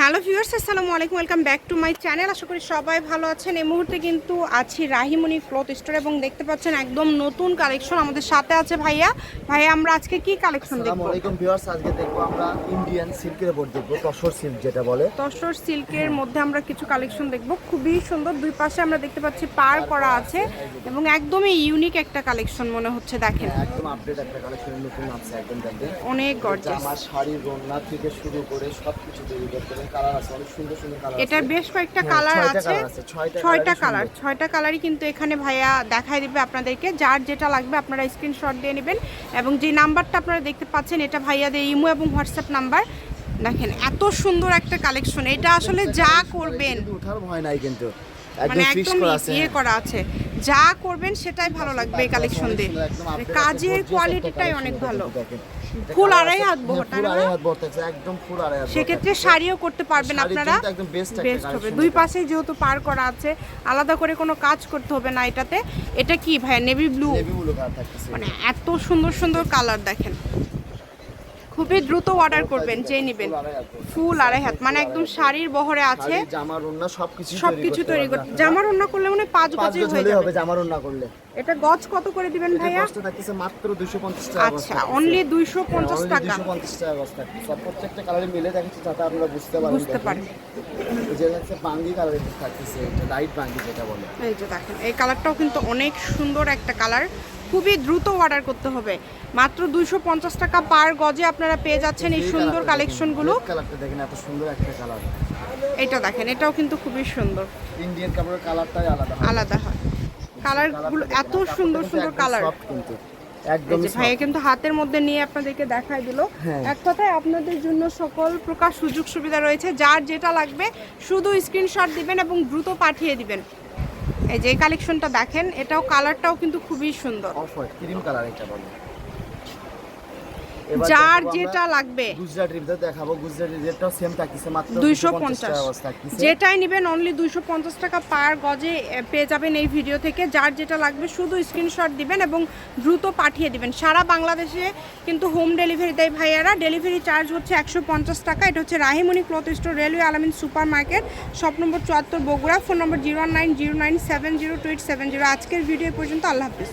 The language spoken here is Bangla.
হ্যালো ভিউয়ার্স আসসালামু আলাইকুম welcome back to my channel. আশা করি সবাই ভালো আছেন। এই মুহূর্তে কিন্তু আছি রাহিমণি ক্লথ স্টোর এবং দেখতে পাচ্ছেন একদম নতুন কালেকশন আমাদের সাথে আছে ভাইয়া। ভাইয়া আমরা আজকে কি কালেকশন দেখব? আসসালামু আলাইকুম ভিউয়ার্স আজকে দেখব আমরা ইন্ডিয়ান সিল্কের উপর দেখব তসর সিল্ক যেটা বলে। তসর সিল্কের মধ্যে আমরা কিছু কালেকশন দেখব। খুবই সুন্দর দুই পাশে আমরা দেখতে পাচ্ছি পার করা আছে এবং একদমই ইউনিক একটা কালেকশন মনে হচ্ছে দেখেন। হ্যাঁ, একদম আপডেট একটা কালেকশন নতুন আছে একদম দেখবেন অনেক গর্জিয়াস জামা শাড়ি রন্না থেকে শুরু করে সব কিছু তৈরি করতে কালার আছে অনেক সুন্দর সুন্দর কালার এটার বেশ কয়েকটা হ্যাঁ, কালার আছে ছয়টা কালার ছয়টা কালারই কিন্তু এখানে ভাইয়া দেখাই দিবে আপনাদেরকে। যার যেটা লাগবে আপনারা স্ক্রিনশট দিয়ে নেবেন এবং যে নাম্বারটা আপনারা দেখতে পাচ্ছেন এটা ভাইয়াদের ইমো এবং হোয়াটসঅ্যাপ নাম্বার। দেখেন এত সুন্দর একটা কালেকশন। এটা আসলে যা করবেন। উঠার ভয় নাই কিন্তু। মানে একদম একদম করা আছে ইয়ে করা আছে। যা করবেন সেটাই ভালো লাগবে এই কালেকশন দিয়ে। মানে কাজের কোয়ালিটিটাই অনেক ভালো। ফুল আড়াই হাত হ্যাঁ, একদম ফুল আড়াই হাত সেক্ষেত্রে শাড়িও করতে পারবেন আপনারা। একদম বেস্ট হবে। দুই। পাশে যেহেতু পার করা আছে আলাদা করে কোনো কাজ করতে হবে না এটাতে। এটা কি ভাই নেভি ব্লু। মানে এত সুন্দর সুন্দর কালার দেখেন। খুবই দ্রুত অর্ডার করবেন যে নেবেন। ফুল আড়াই হাত মানে একদম শাড়ির বহরে আছে। শাড়ি, জামা রন্না সবকিছু সবকিছু তৈরি করতে জামা রান্না করলে মানে পাঁচ গজে গজ হয়ে যাবে। হবে জামা রন্না করলে। এটা গজ কত করে দিবেন ভাইয়া? থাকতেছে মাত্র 250 টাকা আচ্ছা অনলি দুইশো পঞ্চাশ টাকা। 250 টাকা থাকতেছে। সব প্রত্যেকটা কালারে মিলে দেখেন যাতে আপনারা বুঝতে পারেন বুঝতে পারেন। যে হচ্ছে বাঙ্গি কালারের থাকতেছে এটা লাইট বাঙ্গি যেটা বলে। এই যে দেখেন এই কালারটাও কিন্তু অনেক সুন্দর একটা কালার খুবই দ্রুত অর্ডার করতে হবে। মাত্র দুইশো পঞ্চাশ টাকা পার গজে আপনারা পেয়ে যাচ্ছেন এই সুন্দর কালেকশনগুলো কালারটা দেখেন এত সুন্দর একটা কালার এটা দেখেন এটাও কিন্তু খুবই সুন্দর। ইন্ডিয়ান কাপড়ের কালারটাই আলাদা হয়। আলাদা হয়। কালারগুলো এত সুন্দর সুন্দর কালার কিন্তু। একদম ভাইয়া কিন্তু হাতের মধ্যে নিয়ে আপনাদেরকে দেখাই দিল। হ্যাঁ। এক কথায় আপনাদের জন্য সকল প্রকার সুযোগ সুবিধা রয়েছে। যার যেটা লাগবে শুধু স্ক্রিনশট দিবেন এবং দ্রুত পাঠিয়ে দিবেন। এই যে কালেকশনটা দেখেন এটাও কালারটাও কিন্তু খুবই সুন্দর। ক্রিম কালার এটা বলে। যার যেটা লাগবে। দেখাবো। রেটটাও সেম মাত্র 250 যেটাই নেবেন অনলি দুইশো পঞ্চাশ টাকা পার গজে পেয়ে যাবেন এই ভিডিও থেকে। যার যেটা লাগবে শুধু স্ক্রিনশট দিবেন এবং দ্রুত পাঠিয়ে দিবেন। সারা বাংলাদেশে কিন্তু হোম ডেলিভারি দেয় ভাইয়ারা। ডেলিভারি চার্জ হচ্ছে একশো পঞ্চাশ টাকা। এটা হচ্ছে Rahimoni cloth store railway Alamin super market shop number চুয়াত্তর Bogura phone number zero nine zero nine seven zero two eight seven zero আজকের ভিডিও পর্যন্ত আল্লাহ হাফিজ।